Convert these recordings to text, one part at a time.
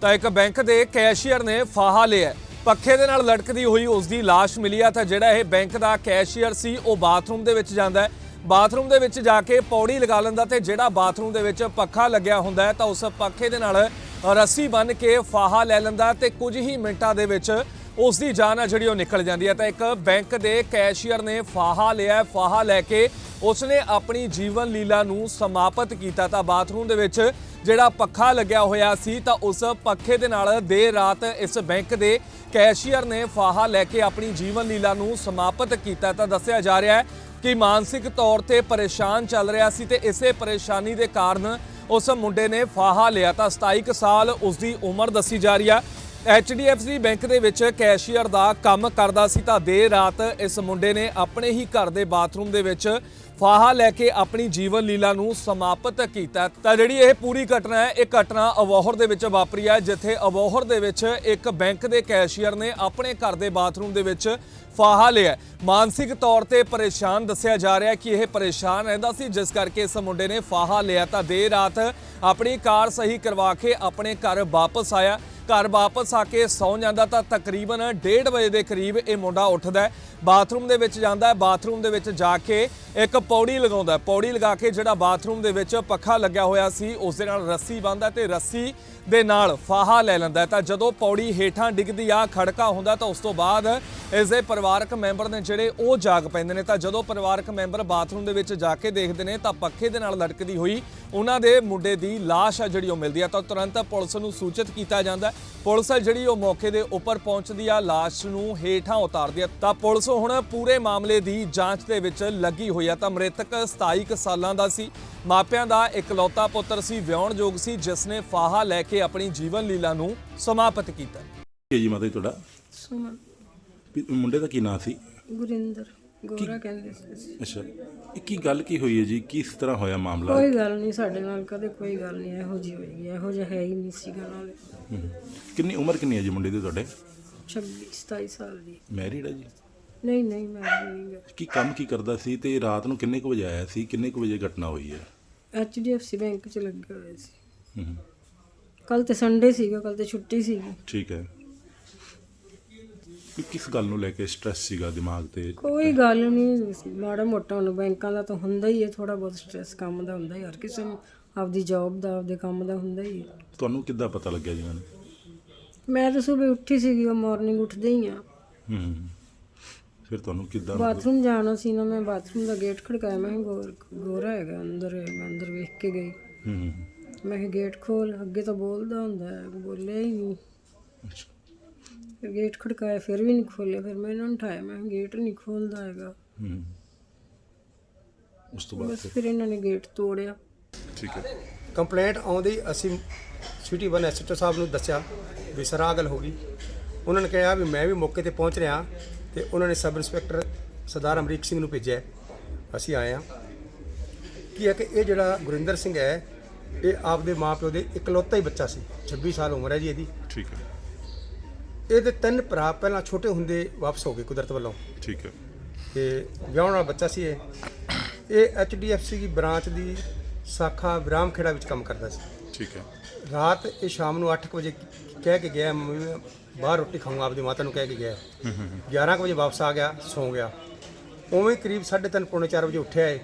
ਤਾਂ ਇੱਕ ਬੈਂਕ ਦੇ ਕੈਸ਼ੀਅਰ ਨੇ ਫਾਹਾ ਲਿਆ ਪੱਖੇ ਦੇ ਨਾਲ ਲਟਕਦੀ ਹੋਈ ਉਸ ਦੀ ਲਾਸ਼ ਮਿਲੀ ਆ ਤਾਂ ਜਿਹੜਾ ਇਹ ਬੈਂਕ ਦਾ ਕੈਸ਼ੀਅਰ ਸੀ, ਉਹ ਬਾਥਰੂਮ ਦੇ ਵਿੱਚ ਜਾਂਦਾ ਹੈ। ਬਾਥਰੂਮ ਦੇ ਵਿੱਚ ਜਾ ਕੇ ਪੌੜੀ ਲਗਾ ਲੈਂਦਾ ਤੇ ਜਿਹੜਾ ਬਾਥਰੂਮ ਦੇ ਵਿੱਚ ਪੱਖਾ ਲੱਗਿਆ ਹੁੰਦਾ ਹੈ ਤਾਂ ਉਸ ਪੱਖੇ ਦੇ ਨਾਲ ਰੱਸੀ ਬੰਨ੍ਹ ਕੇ ਫਾਹਾ ਲੈ ਲੈਂਦਾ ਤੇ ਕੁਝ ਹੀ ਮਿੰਟਾਂ ਦੇ ਵਿੱਚ ਉਸ ਦੀ ਜਾਨ ਆ ਜਿਹੜੀ ਉਹ ਨਿਕਲ ਜਾਂਦੀ ਹੈ। ਤਾਂ ਇੱਕ ਬੈਂਕ ਦੇ ਕੈਸ਼ੀਅਰ ਨੇ ਫਾਹਾ ਲਿਆ ਫਾਹਾ ਲੈ ਕੇ ਉਸਨੇ ਆਪਣੀ ਜੀਵਨ ਲੀਲਾ ਨੂੰ ਸਮਾਪਤ ਕੀਤਾ ਤਾਂ ਬਾਥਰੂਮ ਦੇ ਵਿੱਚ ਜਿਹੜਾ ਪੱਖਾ ਲੱਗਿਆ ਹੋਇਆ ਸੀ ਤਾਂ ਉਸ ਪੱਖੇ ਦੇ ਨਾਲ ਦੇਰ ਰਾਤ ਇਸ ਬੈਂਕ ਦੇ ਕੈਸ਼ੀਅਰ ਨੇ ਫਾਹਾ ਲੈ ਕੇ ਆਪਣੀ ਜੀਵਨ ਲੀਲਾ ਨੂੰ ਸਮਾਪਤ ਕੀਤਾ ਤਾਂ ਦੱਸਿਆ ਜਾ ਰਿਹਾ ਹੈ ਕਿ ਮਾਨਸਿਕ ਤੌਰ ਤੇ ਪਰੇਸ਼ਾਨ ਚੱਲ ਰਿਹਾ ਸੀ ਤੇ ਇਸੇ ਪਰੇਸ਼ਾਨੀ ਦੇ ਕਾਰਨ ਉਸ ਮੁੰਡੇ ਨੇ ਫਾਹਾ ਲਿਆ ਤਾਂ 27 ਕੁ ਸਾਲ ਉਸ ਦੀ ਉਮਰ ਦੱਸੀ ਜਾ ਰਹੀ ਆ। HDFC ਬੈਂਕ ਦੇ ਵਿੱਚ ਕੈਸ਼ੀਅਰ ਦਾ ਕੰਮ ਕਰਦਾ ਸੀ ਤਾਂ ਦੇਰ ਰਾਤ ਇਸ ਮੁੰਡੇ ਨੇ ਆਪਣੇ ਹੀ ਘਰ ਦੇ ਬਾਥਰੂਮ ਦੇ ਵਿੱਚ ਫਾਹਾ ਲੈ ਕੇ ਆਪਣੀ ਜੀਵਨ ਲੀਲਾ ਨੂੰ ਸਮਾਪਤ ਕੀਤਾ। ਤਾਂ ਜਿਹੜੀ ਇਹ ਪੂਰੀ ਘਟਨਾ ਹੈ, ਇਹ ਘਟਨਾ ਅਬੋਹਰ ਦੇ ਵਿੱਚ ਵਾਪਰੀ ਹੈ, ਜਿੱਥੇ ਅਬੋਹਰ ਦੇ ਵਿੱਚ ਇੱਕ ਬੈਂਕ ਦੇ ਕੈਸ਼ੀਅਰ ਨੇ ਆਪਣੇ ਘਰ ਦੇ ਬਾਥਰੂਮ ਦੇ ਵਿੱਚ ਫਾਹਾ ਲਿਆ। ਮਾਨਸਿਕ ਤੌਰ ਤੇ ਪਰੇਸ਼ਾਨ ਦੱਸਿਆ ਜਾ ਰਿਹਾ ਕਿ ਇਹ ਪਰੇਸ਼ਾਨ ਰਹਿੰਦਾ ਸੀ, ਜਿਸ ਕਰਕੇ ਇਸ ਮੁੰਡੇ ਨੇ ਫਾਹਾ ਲਿਆ। ਤਾਂ ਦੇਰ ਰਾਤ ਆਪਣੀ ਕਾਰ ਸਹੀ ਕਰਵਾ ਕੇ ਆਪਣੇ ਘਰ ਵਾਪਸ ਆਇਆ। ਘਰ ਵਾਪਸ ਆ ਕੇ ਸੌਂ ਜਾਂਦਾ ਤਾਂ ਤਕਰੀਬਨ 1:30 ਵਜੇ ਦੇ ਕਰੀਬ ਇਹ ਮੁੰਡਾ ਉੱਠਦਾ ਹੈ। ਬਾਥਰੂਮ ਦੇ ਵਿੱਚ ਜਾਂਦਾ ਹੈ। ਬਾਥਰੂਮ ਦੇ ਵਿੱਚ ਜਾ ਕੇ ਇੱਕ ਪੌੜੀ ਲਗਾਉਂਦਾ ਹੈ। ਪੌੜੀ ਲਗਾ ਕੇ ਜਿਹੜਾ ਬਾਥਰੂਮ ਦੇ ਵਿੱਚ ਪੱਖਾ ਲੱਗਿਆ ਹੋਇਆ ਸੀ, ਉਸ ਦੇ ਨਾਲ ਰੱਸੀ ਬੰਨ੍ਹਦਾ ਤੇ ਰੱਸੀ ਦੇ ਨਾਲ ਫਾਹਾ ਲੈ ਲੈਂਦਾ ਤਾਂ ਜਦੋਂ ਪੌੜੀ ਹੇਠਾਂ ਡਿੱਗਦੀ ਆ, ਖੜਕਾ ਹੁੰਦਾ ਤਾਂ ਉਸ ਤੋਂ ਬਾਅਦ ਇਸ ਦੇ ਪਰਿਵਾਰਕ ਮੈਂਬਰ ਨੇ ਜਿਹੜੇ ਉਹ ਜਾਗ ਪੈਂਦੇ ਨੇ। ਤਾਂ ਜਦੋਂ ਪਰਿਵਾਰਕ ਮੈਂਬਰ ਬਾਥਰੂਮ ਦੇ ਵਿੱਚ ਜਾ ਕੇ ਦੇਖਦੇ ਨੇ ਤਾਂ ਪੱਖੇ ਦੇ ਨਾਲ ਲਟਕਦੀ ਹੋਈ ਉਹਨਾਂ ਦੇ ਮੁੰਡੇ ਦੀ ਲਾਸ਼ ਆ ਜਿਹੜੀ ਉਹ ਮਿਲਦੀ ਆ। ਤਾਂ ਤੁਰੰਤ ਪੁਲਿਸ ਨੂੰ ਸੂਚਿਤ ਕੀਤਾ ਜਾਂਦਾ ਪੁਲਿਸ ਆ ਜਿਹੜੀ ਉਹ ਮੌਕੇ ਦੇ ਉੱਪਰ ਪਹੁੰਚਦੀ ਆ ਲਾਸ਼ ਨੂੰ ਹੇਠਾਂ ਉਤਾਰਦੀ ਆ। ਤਾਂ ਪੁਲਿਸ ਹੁਣ ਪੂਰੇ ਮਾਮਲੇ ਦੀ ਜਾਂਚ ਦੇ ਵਿੱਚ ਲੱਗੀ ਹੋਈ ਆ। ਤਾਂ ਮ੍ਰਿਤਕ 27 ਕੁ ਸਾਲਾਂ ਦਾ ਸੀ। ਮਾਪਿਆਂ ਦਾ ਇਕਲੌਤਾ ਪੁੱਤਰ ਸੀ ਵਿਆਹੁਣਯੋਗ ਸੀ ਜਿਸ ਨੇ ਫਾਹਾ ਲੈ ਕੇ ਆਪਣੀ ਜੀਵਨ ਲੀਲਾ ਨੂੰ ਸਮਾਪਤ ਕੀਤਾ। ਹੈ ਜੀ ਮਾਤਾ ਜੀ ਤੁਹਾਡਾ? ਸੁਮਨ। ਵੀ ਮੁੰਡੇ ਦਾ ਕੀ ਨਾਂ ਸੀ? ਗੁਰਿੰਦਰ। ਗੋਰਾ ਕਹਿੰਦੇ ਸੀ ਅਸੀਂ। ਅੱਛਾ ਇਹ ਕੀ ਗੱਲ ਕੀ ਹੋਈ ਹੈ ਜੀ? ਕਿਸ ਤਰ੍ਹਾਂ ਹੋਇਆ ਮਾਮਲਾ? ਕੋਈ ਗੱਲ ਨਹੀਂ ਸਾਡੇ ਨਾਲ ਕਦੇ ਕੋਈ ਗੱਲ ਨਹੀਂ ਇਹੋ ਜਿਹੀ ਹੋਈ ਇਹੋ ਜਿਹਾ ਹੈ ਹੀ ਨਹੀਂ ਸੀਗਾ ਨਾਲੇ। ਹਮ। ਕਿੰਨੀ ਉਮਰ ਕਿੰਨੀ ਹੈ ਜੀ ਮੁੰਡੇ ਦੀ ਤੁਹਾਡੇ? 26 27 ਸਾਲ ਦੀ। ਮੈਰਿਡ ਹੈ ਜੀ? ਨਹੀਂ ਨਹੀਂ ਮੈਂ ਨਹੀਂ ਗਾ। ਕੀ ਕੰਮ ਕੀ ਕਰਦਾ ਸੀ ਤੇ ਰਾਤ ਨੂੰ ਕਿੰਨੇ ਕੁ ਵਜੇ ਆਇਆ ਸੀ? ਕਿੰਨੇ ਕੁ ਵਜੇ ਘਟਨਾ ਹੋਈ ਹੈ? ਐਚਡੀਐਫਸੀ ਬੈਂਕ 'ਚ ਲੱਗੇ ਹੋਏ ਸੀ। ਹਮ। ਕੱਲ ਤੇ ਸੰਡੇ ਸੀਗਾ ਕੱਲ ਤੇ ਛੁੱਟੀ ਸੀਗੀ। ਠੀਕ ਹੈ। ਵੀ ਕਿਸ ਗੱਲ ਨੂੰ ਲੈ ਕੇ ਸਟ੍ਰੈਸ ਸੀਗਾ ਦਿਮਾਗ ਤੇ? ਕੋਈ ਗੱਲ ਨਹੀਂ ਮਾੜਾ ਮੋਟਾ ਹੁਣ ਬੈਂਕਾਂ ਦਾ ਤਾਂ ਹੁੰਦਾ ਹੀ ਹੈ ਥੋੜਾ ਬਹੁਤ ਸਟ੍ਰੈਸ ਕੰਮ ਦਾ ਹੁੰਦਾ ਹੀ ਹਰ ਕਿਸੇ ਨੂੰ ਆਪਦੀ ਜੌਬ ਦਾ ਆਪਦੇ ਕੰਮ ਦਾ ਹੁੰਦਾ ਹੀ ਹੈ। ਤੁਹਾਨੂੰ ਕਿੱਦਾਂ ਪਤਾ ਲੱਗਿਆ ਜੀ ਮੈਨੂੰ? ਮੈਂ ਤਾਂ ਸਵੇਰ ਉੱਠੀ ਸੀਗੀ ਉਹ ਮਾਰਨਿੰਗ ਉੱਠਦੇ ਹੀ ਆ। ਹੂੰ ਫਿਰ ਤੁਹਾਨੂੰ ਕਿੱਦਾਂ ਬਾਥਰੂਮ ਜਾਣਾ ਸੀ ਨਾ ਮੈਂ ਬਾਥਰੂਮ ਦਾ ਗੇਟ ਖੜਕਾਇਆ ਮੈਂ ਕਿਹਾ ਗੋਰ ਗੋਰਾ ਹੈਗਾ ਅੰਦਰ ਹੈ ਮੈਂ ਅੰਦਰ ਵੇਖ ਕੇ ਗਈ। ਹੂੰ ਮੈਂ ਕਿਹਾ ਗੇਟ ਖੋਲ ਅੱਗੇ ਤਾਂ ਬੋਲਦਾ ਹੁੰਦਾ ਹੈ ਬੋਲਿਆ ਹੀ ਨਹੀਂ। ਅੱਛਾ। ਫਿਰ ਗੇਟ ਖੜਕਾਇਆ ਫਿਰ ਵੀ ਨਹੀਂ ਖੋਲਿਆ ਫਿਰ ਮੈਂ ਇਹਨਾਂ ਨੂੰ ਉਠਾਇਆ ਮੈਂ ਕਿਹਾ ਗੇਟ ਨਹੀਂ ਖੋਲਦਾ ਹੈਗਾ। ਹੂੰ। ਉਸ ਤੋਂ ਬਾਅਦ ਬਸ ਫਿਰ? ਇਹਨਾਂ ਨੇ ਗੇਟ ਤੋੜਿਆ। ਠੀਕ ਹੈ। ਕੰਪਲੇਂਟ ਆਉਂਦੀ ਅਸੀਂ ਸਿਟੀ ਵਨ ਐਸਐਚਓ ਸਾਹਿਬ ਨੂੰ ਦੱਸਿਆ ਵੀ ਸਰ ਆਹ ਗੱਲ ਹੋ ਗਈ। ਉਹਨਾਂ ਨੇ ਕਿਹਾ ਵੀ ਮੈਂ ਵੀ ਮੌਕੇ ਤੇ ਪਹੁੰਚ ਰਿਹਾ ਤੇ ਉਹਨਾਂ ਨੇ ਸਬ ਇੰਸਪੈਕਟਰ ਸਰਦਾਰ ਅਮਰੀਕ ਸਿੰਘ ਨੂੰ ਭੇਜਿਆ। ਹੈ। ਅਸੀਂ ਆਏ ਹਾਂ। ਕੀ ਹੈ ਕਿ ਇਹ ਜਿਹੜਾ ਗੁਰਿੰਦਰ ਸਿੰਘ ਹੈ ਇਹ ਆਪਦੇ ਮਾਪਿਓ ਦੇ ਇਕਲੌਤਾ ਹੀ ਬੱਚਾ ਸੀ 26 ਸਾਲ ਉਮਰ ਹੈ ਜੀ ਇਹਦੀ। ਠੀਕ ਹੈ। ਇਹਦੇ ਤਿੰਨ ਭਰਾ ਪਹਿਲਾਂ ਛੋਟੇ ਹੁੰਦੇ ਵਾਪਸ ਹੋ ਗਏ ਕੁਦਰਤ ਵੱਲੋਂ। ਠੀਕ ਹੈ। ਤੇ ਵਿਆਹੁਣ ਵਾਲਾ ਬੱਚਾ ਸੀ ਇਹ। ਇਹ ਐਚਡੀਐਫਸੀ ਦੀ ਬ੍ਰਾਂਚ ਦੀ ਸਾਖਾ ਵਿਰਾਮ ਖੇੜਾ ਵਿੱਚ ਕੰਮ ਕਰਦਾ ਸੀ। ਠੀਕ ਹੈ। ਰਾਤ ਇਹ ਸ਼ਾਮ ਨੂੰ 8 ਵਜੇ ਕਹਿ ਕੇ ਗਿਆ ਮੰਮੀ ਮੈਂ ਬਾਹਰ ਰੋਟੀ ਖਾਊਂਗਾ ਆਪਦੀ ਮਾਤਾ ਨੂੰ ਕਹਿ ਕੇ ਗਿਆ। 11 ਕੁ ਵਜੇ ਵਾਪਸ ਆ ਗਿਆ ਸੌਂ ਗਿਆ। ਉਵੇਂ ਹੀ ਕਰੀਬ 3:30 ਪੌਣੇ 4 ਵਜੇ ਉੱਠਿਆ ਏ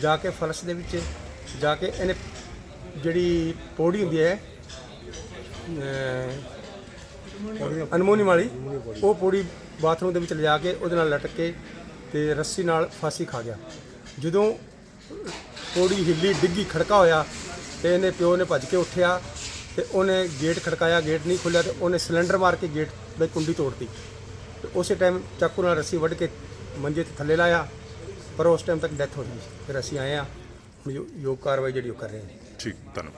ਜਾ ਕੇ ਫਰਸ਼ ਦੇ ਵਿੱਚ ਜਾ ਕੇ ਇਹਨੇ ਜਿਹੜੀ ਪੌੜੀ ਹੁੰਦੀ ਹੈ ਅਨਮੋਨੀ ਵਾਲੀ, ਉਹ ਪੌੜੀ ਬਾਥਰੂਮ ਦੇ ਵਿੱਚ ਲਿਜਾ ਕੇ ਉਹਦੇ ਨਾਲ ਲਟਕ ਕੇ ਤੇ ਰੱਸੀ ਨਾਲ ਫਾਂਸੀ ਖਾ ਗਿਆ। ਜਦੋਂ ਪੌੜੀ ਹਿੱਲੀ ਡਿੱਗੀ, ਖੜਕਾ ਹੋਇਆ, ਤੇ ਇਹਨੇ ਪਿਓ ਨੇ ਭੱਜ ਕੇ ਉੱਠਿਆ ਤੇ ਉਹਨੇ ਗੇਟ ਖੜਕਾਇਆ, ਗੇਟ ਨਹੀਂ ਖੁੱਲਿਆ ਤੇ ਉਹਨੇ ਸਿਲੰਡਰ ਮਾਰ ਕੇ ਗੇਟ ਦੀ ਕੁੰਡੀ ਤੋੜਤੀ। ਤੇ ਉਸੇ ਟਾਈਮ ਚਾਕੂ ਨਾਲ ਰੱਸੀ ਵੱਢ ਕੇ ਮੰਜੇ ਤੇ ਥੱਲੇ ਲਾਇਆ, ਪਰ ਉਸ ਟਾਈਮ ਤੱਕ ਡੈਥ ਹੋ ਗਈ। ਫਿਰ ਅਸੀਂ ਆਏ ਆ ਹੁਣ ਯੋਗ ਕਾਰਵਾਈ ਜਿਹੜੀ ਉਹ ਕਰ ਰਹੇ ਨੇ। ਠੀਕ, ਧੰਨਵਾਦ।